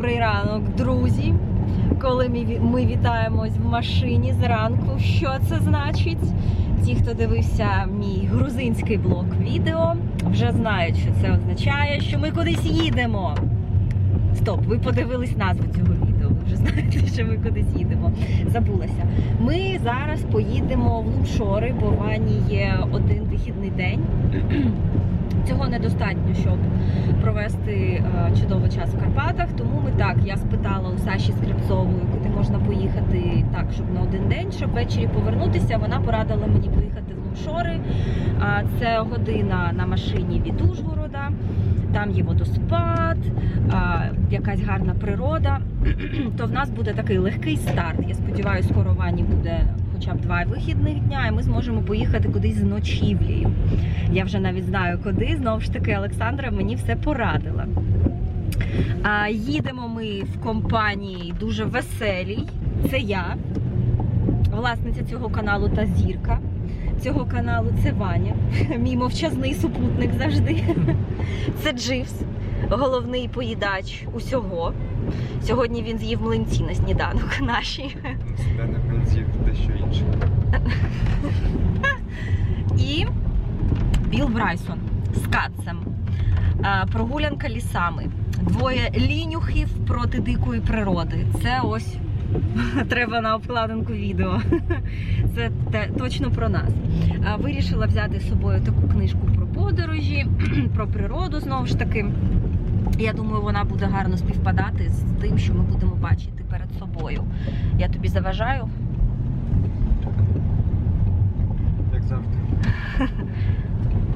Добрий ранок, друзі. Коли ми, вітаємось в машині зранку, що це значить? Ті, хто дивився мій грузинський блог відео, вже знають, що це означає, що ми кудись їдемо. Стоп, ви подивились назву цього відео. Ви вже знаєте, що ми кудись їдемо. Забулася. Ми зараз поїдемо в Лумшори, бо в Ані є один вихідний день. Цього недостатньо, щоб провести е, чудовий час в Карпатах. Тому ми так, я спитала у Саші Скрипцової, куди можна поїхати так, щоб на один день, щоб ввечері повернутися. Вона порадила мені поїхати в Лумшори. Це година на машині від Ужгорода. Там є водоспад, якась гарна природа. То в нас буде такий легкий старт. Я сподіваюся, скоро Вані буде хоча б два вихідних дня, і ми зможемо поїхати кудись з ночівлею. Я вже навіть знаю куди. Знову ж таки, Олександра мені все порадила. А, їдемо ми в компанії дуже веселій. Це я, власниця цього каналу та зірка цього каналу. Це Ваня, мій мовчазний супутник завжди. Це Дживс, головний поїдач усього. Сьогодні він з'їв млинці на сніданок наші. Не бензів, дещо інше. І Біл Брайсон з Катцем. А, Прогулянка лісами. Двоє лінюхів проти дикої природи. Це ось треба на обкладинку відео. Це те, точно про нас. Вирішила взяти з собою таку книжку про подорожі, про природу знову ж таки. Я думаю, вона буде гарно співпадати з тим, що ми будемо бачити перед собою. Я тобі заважаю. Як завжди.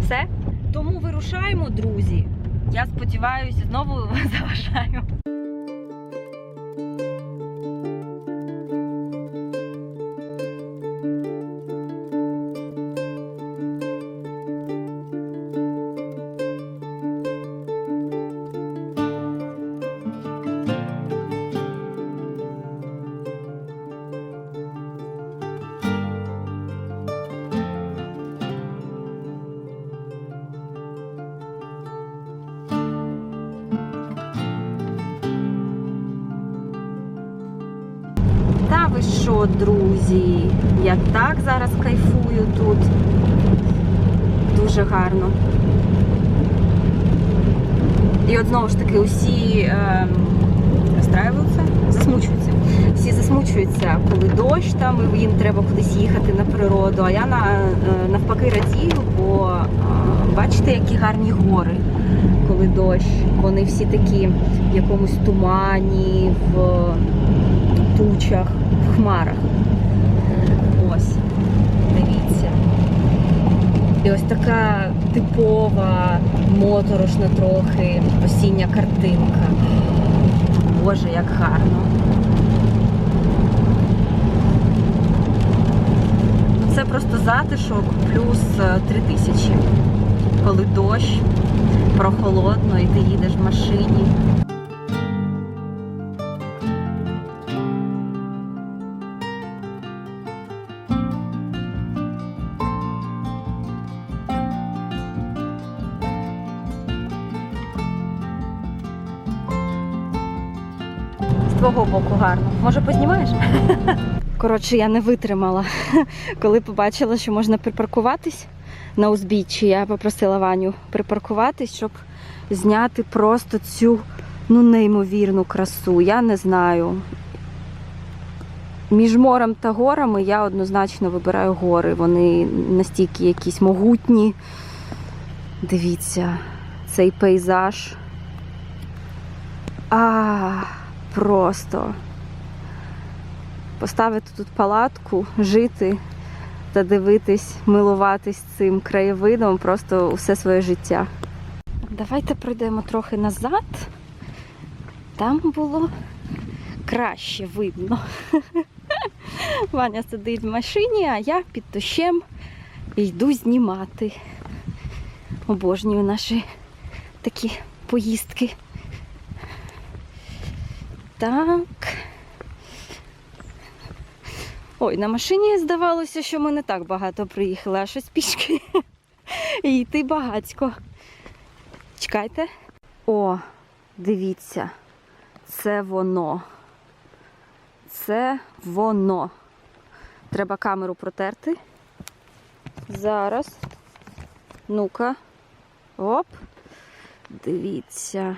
Все. Тому вирушаємо, друзі. Я сподіваюся, знову заважаю. Так зараз кайфую тут. Дуже гарно. І от знову ж таки усі е, розстраюються, засмучуються. Всі засмучуються, коли дощ там, і їм треба кудись їхати на природу. А я на, е, навпаки радію, бо е, бачите, які гарні гори, коли дощ. Вони всі такі в якомусь тумані, в тучах, в хмарах. Ось, дивіться. І ось така типова, моторошна трохи осіння картинка. Боже, як гарно. Це просто затишок плюс е, три тисячі. Коли дощ, прохолодно, і ти їдеш в машині. З твого боку гарно. Може, познімаєш? Коротше, я не витримала. Коли побачила, що можна припаркуватись на узбіччі, я попросила Ваню припаркуватись, щоб зняти просто цю ну, неймовірну красу. Я не знаю. Між морем та горами я однозначно вибираю гори. Вони настільки якісь могутні. Дивіться, цей пейзаж. А, просто поставити тут палатку, жити та дивитись, милуватись цим краєвидом просто усе своє життя. Давайте пройдемо трохи назад. Там було краще видно. Ваня сидить в машині, а я під дощем йду знімати. Обожнюю наші такі поїздки. Так. Ой, на машині здавалося, що ми не так багато приїхали, а щось пішки. І йти багацько. Чекайте. О, дивіться. Це воно. Це воно. Треба камеру протерти. Зараз. Ну-ка. Оп. Дивіться.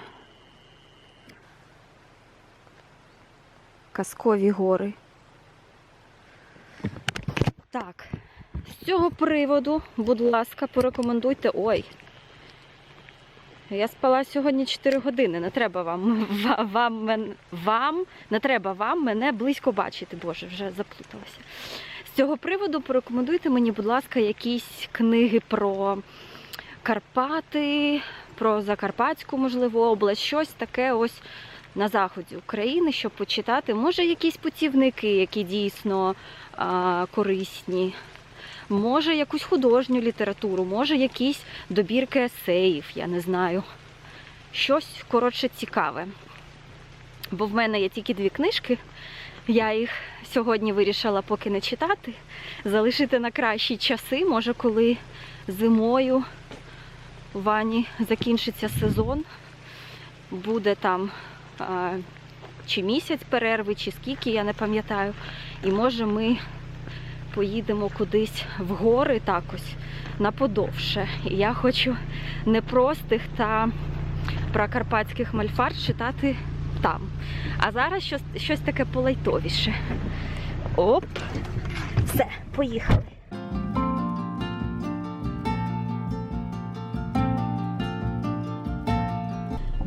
Казкові гори. Так. З цього приводу, будь ласка, порекомендуйте. Ой. Я спала сьогодні 4 години. Не треба вам, вам, вам, не треба вам мене близько бачити. Боже, вже заплуталася. З цього приводу порекомендуйте мені, будь ласка, якісь книги про Карпати, про Закарпатську, можливо, область, щось таке ось на заході України, щоб почитати. Може, якісь путівники, які дійсно а, корисні. Може, якусь художню літературу, може, якісь добірки есеїв, я не знаю. Щось, коротше, цікаве. Бо в мене є тільки дві книжки. Я їх сьогодні вирішила поки не читати, залишити на кращі часи, може, коли зимою у Вані закінчиться сезон, буде там чи місяць перерви, чи скільки, я не пам'ятаю. І може ми поїдемо кудись в гори так ось на подовше. І я хочу непростих та прокарпатських мальфар читати там. А зараз щось, щось таке полайтовіше. Оп! Все, поїхали.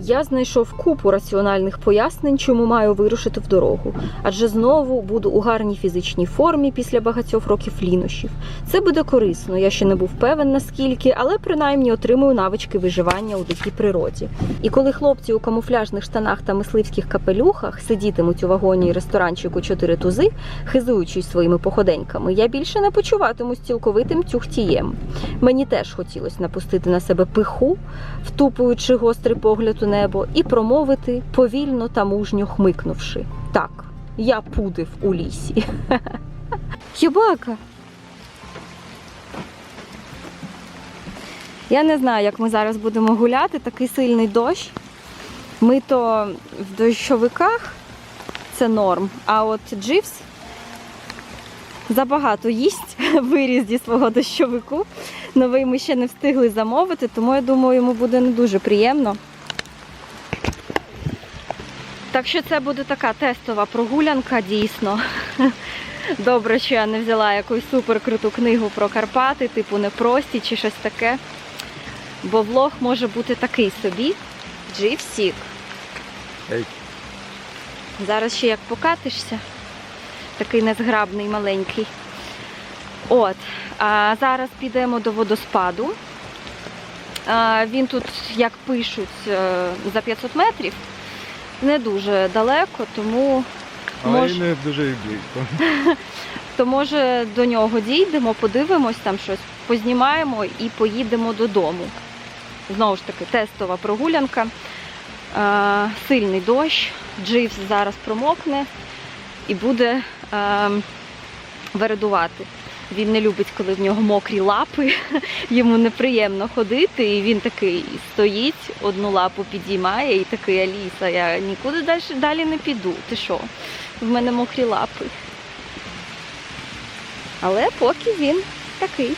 Я знайшов купу раціональних пояснень, чому маю вирушити в дорогу, адже знову буду у гарній фізичній формі після багатьох років лінощів. Це буде корисно. Я ще не був певен наскільки, але принаймні отримую навички виживання у дикій природі. І коли хлопці у камуфляжних штанах та мисливських капелюхах сидітимуть у вагоні ресторанчику чотири тузи, хизуючись своїми походеньками, я більше не почуватимусь цілковитим тюхтієм. Мені теж хотілося напустити на себе пиху, втупуючи гострий погляд у небо, і промовити, повільно та мужньо хмикнувши. Так, я пудив у лісі. Єбака! Я не знаю, як ми зараз будемо гуляти, такий сильний дощ. Ми то в дощовиках це норм, а от Дживс забагато їсть виріз зі свого дощовику. Новий ми ще не встигли замовити, тому я думаю, йому буде не дуже приємно. Так що це буде така тестова прогулянка, дійсно. Добре, що я не взяла якусь суперкруту книгу про Карпати, типу непрості чи щось таке. Бо влог може бути такий собі. Дживсік. Зараз ще як покатишся. Такий незграбний маленький. От. А зараз підемо до водоспаду. А, він тут, як пишуть, е, за 500 метрів. Не дуже далеко, тому Але Мож- і не дуже і близько. то може до нього дійдемо, подивимось там щось, познімаємо і поїдемо додому. Знову ж таки, тестова прогулянка. Е, сильний дощ, дживс зараз промокне і буде е, вередувати. Він не любить, коли в нього мокрі лапи, йому неприємно ходити, і він такий стоїть, одну лапу підіймає і такий Аліса, я нікуди далі, далі не піду. Ти що? В мене мокрі лапи. Але поки він такий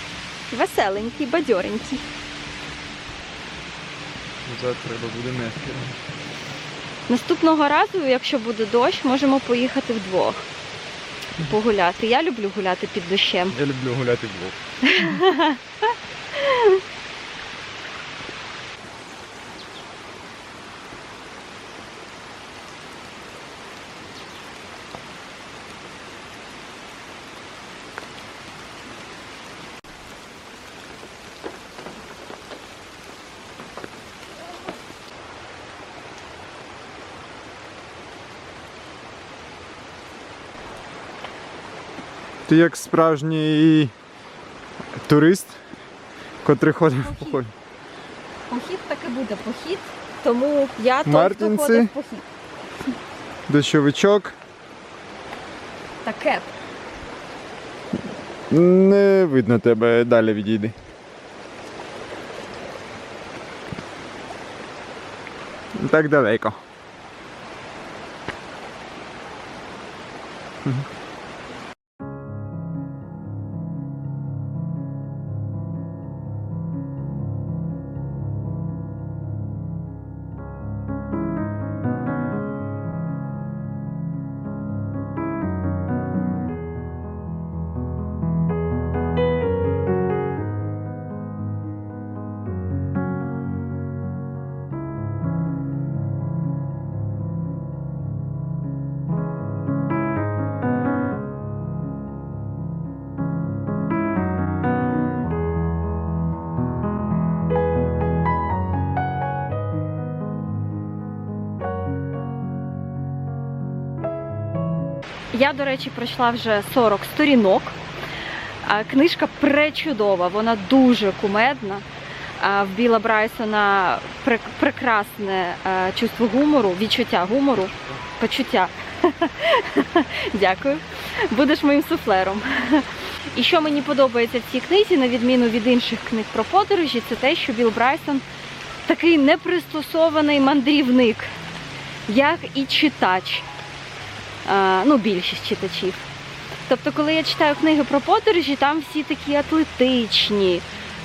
веселенький, бадьоренький. Завтра треба буде м'яке. Наступного разу, якщо буде дощ, можемо поїхати вдвох. Погуляти. Я люблю гуляти під дощем. Я люблю гуляти вдвох. Ти як справжній турист, котрий ходить в поход. Похід таки буде похід, тому я хто ходить в похід. Дощовичок. Таке. Не видно тебе, далі відійди. Так далеко. Я, до речі, пройшла вже 40 сторінок. Книжка пречудова, вона дуже кумедна. В Біла Брайсона прекрасне чувство гумору, відчуття гумору, почуття. Дякую. Будеш моїм суфлером. І що мені подобається в цій книзі, на відміну від інших книг про подорожі, це те, що Біл Брайсон такий непристосований мандрівник, як і читач. А, ну, більшість читачів. Тобто, коли я читаю книги про подорожі, там всі такі атлетичні,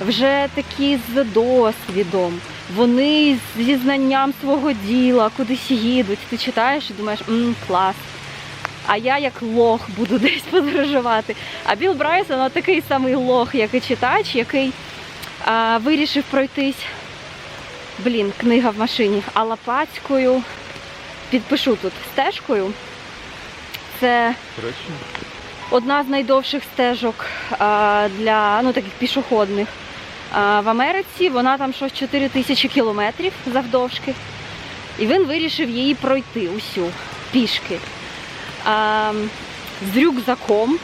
вже такі з досвідом. Вони зі знанням свого діла кудись їдуть. Ти читаєш і думаєш, мм, клас. А я як лох буду десь подорожувати. А Біл Брайсон такий самий лох, як і читач, який а, вирішив пройтись. Блін, книга в машині. Алапацькою. Підпишу тут стежкою. Це одна з найдовших стежок для ну, таких пішохідних в Америці. Вона там щось 4 тисячі кілометрів завдовжки. І він вирішив її пройти усю пішки. З рюкзаком,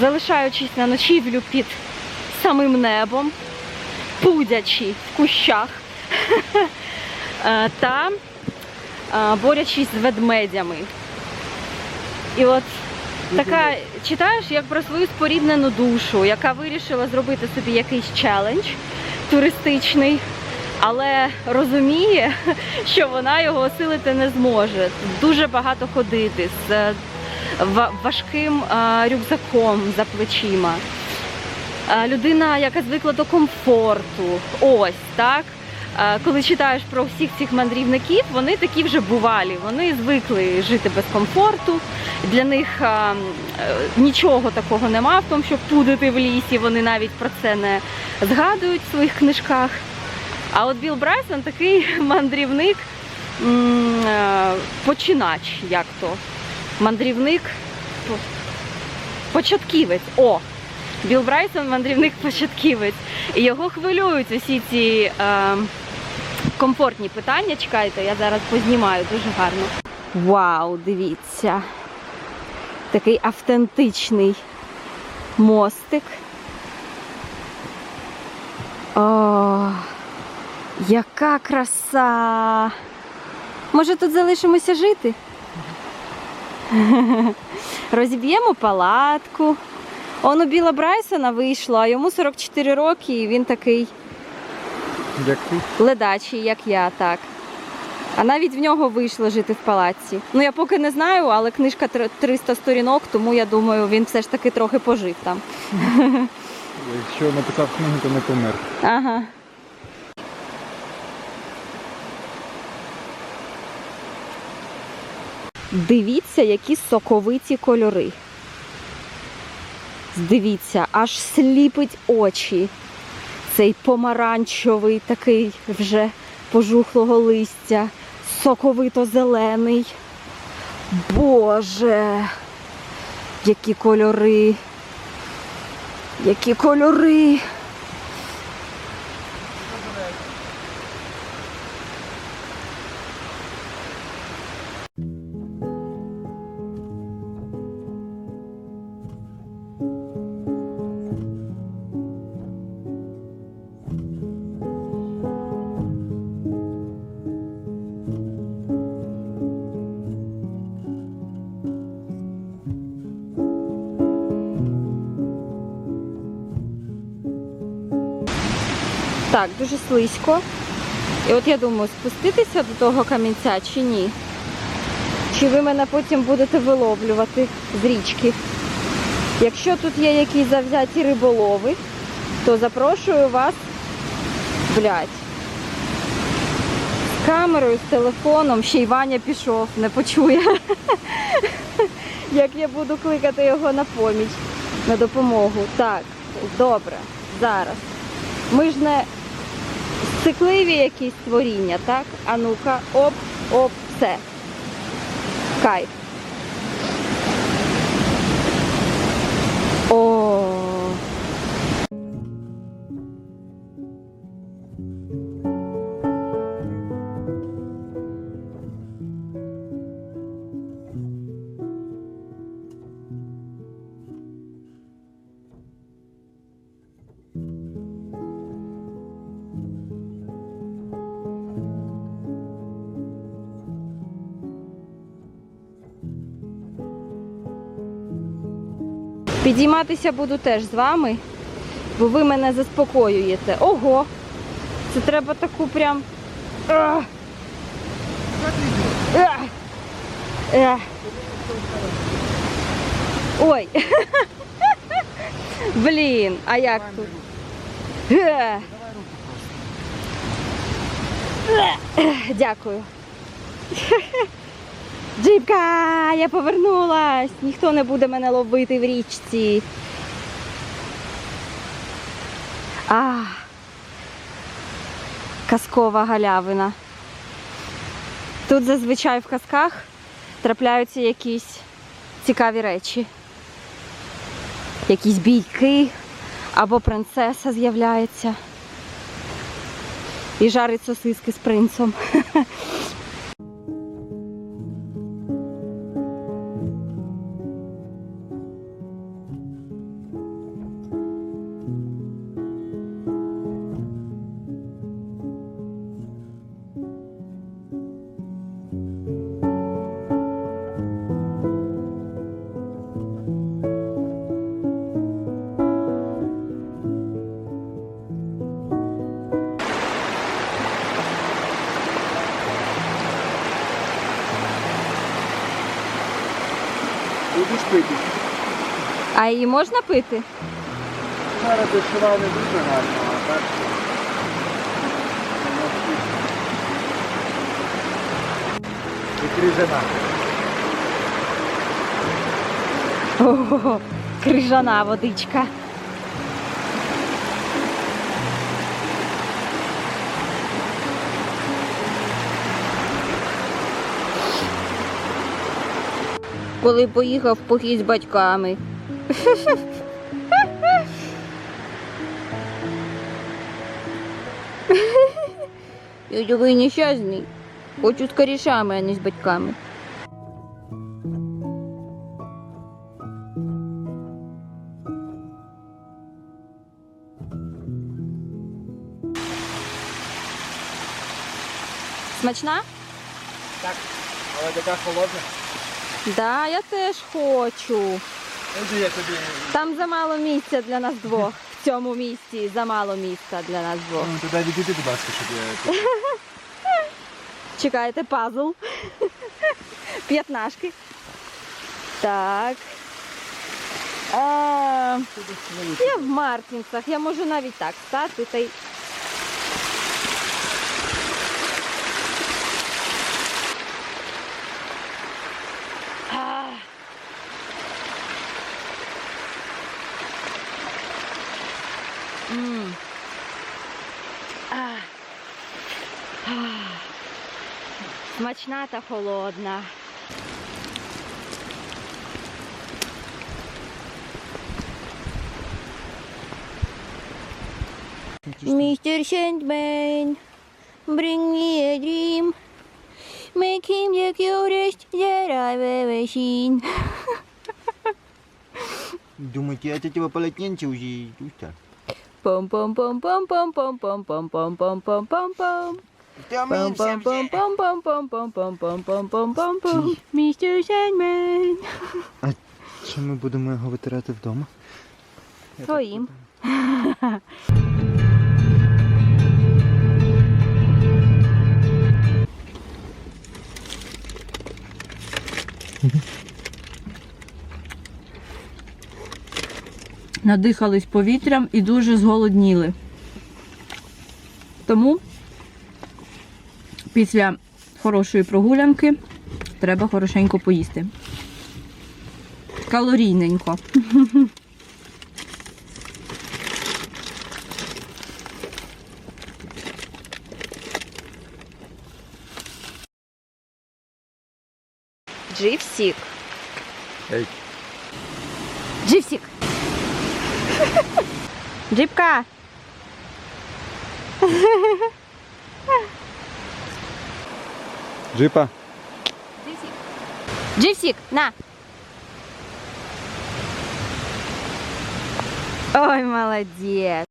залишаючись на ночівлю під самим небом, пудячи в кущах та а, борючись з ведмедями. І от така читаєш як про свою споріднену душу, яка вирішила зробити собі якийсь челендж туристичний, але розуміє, що вона його осилити не зможе. Дуже багато ходити з е, важким е, рюкзаком за плечима. Е, Людина, яка звикла до комфорту. Ось так. Коли читаєш про всіх цих мандрівників, вони такі вже бувалі. Вони звикли жити без комфорту. Для них е, нічого такого нема в тому, щоб пудити в лісі. Вони навіть про це не згадують в своїх книжках. А от Білл Брайсон такий мандрівник, е, починач, як то. Мандрівник початківець. О! Білл Брайсон мандрівник початківець. І його хвилюють усі ці е, комфортні питання. Чекайте, я зараз познімаю дуже гарно. Вау, дивіться. Такий автентичний мостик. О, яка краса! Може тут залишимося жити? Розіб'ємо палатку. Он у Біла Брайсона вийшло, а йому 44 роки, і він такий Як ти? ледачий, як я, так. А навіть в нього вийшло жити в палаці. Ну я поки не знаю, але книжка 300 сторінок, тому я думаю, він все ж таки трохи пожив там. Якщо написав книгу, то не помер. Ага. Дивіться, які соковиті кольори. Дивіться, аж сліпить очі. Цей помаранчевий, такий вже пожухлого листя, соковито-зелений. Боже, які кольори. Які кольори. Дуже слизько. І от я думаю, спуститися до того камінця чи ні. чи ви мене потім будете виловлювати з річки. Якщо тут є якісь завзяті риболови, то запрошую вас, блядь, з камерою, з телефоном, ще й Ваня пішов, не почує. Як я буду кликати його на поміч, на допомогу. Так, добре, зараз. Ми ж не сцикливі якісь створіння, так? А ну-ка, оп, оп, все. Кайф. О. Підійматися буду теж з вами, бо ви мене заспокоюєте. Ого! Це треба таку прям. Ах! Ах! Ах! Ой! Блін, а як тут? Дякую. Джипка, я повернулась. Ніхто не буде мене ловити в річці. А, казкова галявина. Тут зазвичай в казках трапляються якісь цікаві речі. Якісь бійки або принцеса з'являється. І жарить сосиски з принцом. А її можна пити? Зараз дешева не дуже гарно, а так. І крижана. Ого, крижана водичка. Коли поїхав в похід з батьками. Я такий нещасний. Хочу з корішами, а не з батьками. Смачна? Так, але така холодна. Да, я теж хочу. Іди я тобі. Там замало місця для нас двох. В цьому місці замало місця для нас двох. Ну, тоді відійди, будь ласка, щоб я... Чекайте пазл. П'ятнашки. Так. А, я в Мартінсах. Я можу навіть так стати та й. Смачна та холодна. Mr. Sandman, bring me a dream. Make him the cutest that I've ever seen. Думаете, от этого полотенца уже Туста? Пом-пом-пом-пом-пом-пом-пом-пом-пом-пом. Там Пом-пом-пом-пом-пом-пом-пом-пом-пом. Mr. Sandman. Чи ми будемо його витирати вдома? Своїм. Надихались повітрям і дуже зголодніли. Тому після хорошої прогулянки треба хорошенько поїсти. Калорійненько. Дживсік. Ей. Дживсік. Джипка. Джипа. Джипсик. Джипсик, на. Ой, молодець.